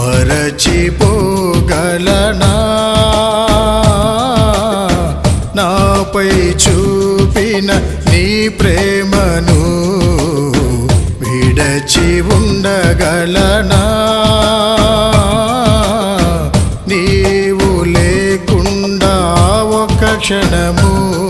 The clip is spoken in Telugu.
మరచిపోగలనా? నాపై చూపిన నీ ప్రేమను విడచి ఉండగలనా? నీవు లేకుండా ఒక క్షణము